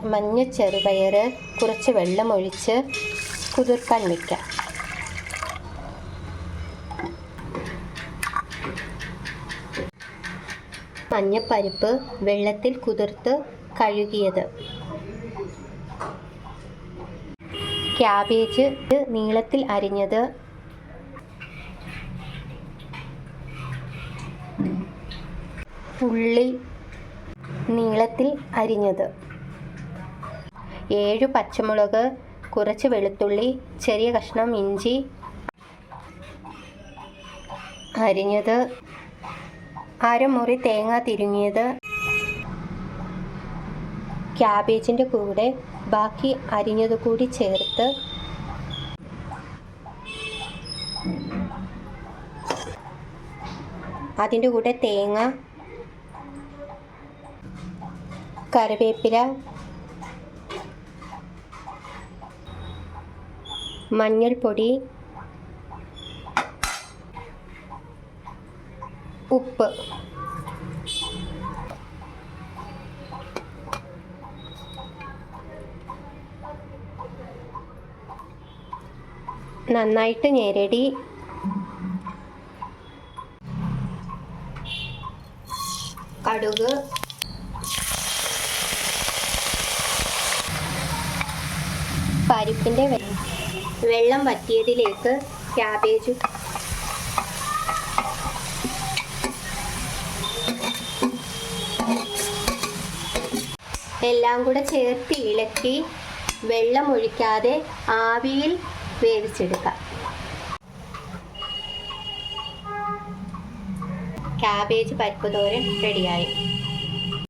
മഞ്ഞ ചെറുപയർ കുറച്ച് വെള്ളമൊഴിച്ച് കുതിർക്കാൻ വയ്ക്കാം മഞ്ഞപ്പരിപ്പ് വെള്ളത്തിൽ കുതിർത്ത് കഴുകിയത്. ക്യാബേജ് നീളത്തിൽ അരിഞ്ഞത്. ഉള്ളി നീളത്തിൽ അരിഞ്ഞത്. ഏഴ് പച്ചമുളക് കുറച്ച് വെളുത്തുള്ളി ചെറിയ കഷ്ണം ഇഞ്ചി അരിഞ്ഞത് അരമുറി തേങ്ങ തിരുങ്ങിയത് ക്യാബേജിന്റെ കൂടെ ബാക്കി അരിഞ്ഞത് കൂടി ചേർത്ത് അതിന്റെ കൂടെ തേങ്ങ കറിവേപ്പില മഞ്ഞൾപ്പൊടി ഉപ്പ്. നന്നായിട്ട് ഞെരടി. കടുക്. പരിപ്പിന്റെ വെള്ളം വറ്റിയതിലേക്ക് ക്യാബേജ് എല്ലാം കൂടെ ചേർത്ത് ഇളക്കി വെള്ളം ഒഴിക്കാതെ ആവിയിൽ വേവിച്ചെടുക്കാം. ക്യാബേജ് പരിപ്പ് തോരൻ റെഡിയായി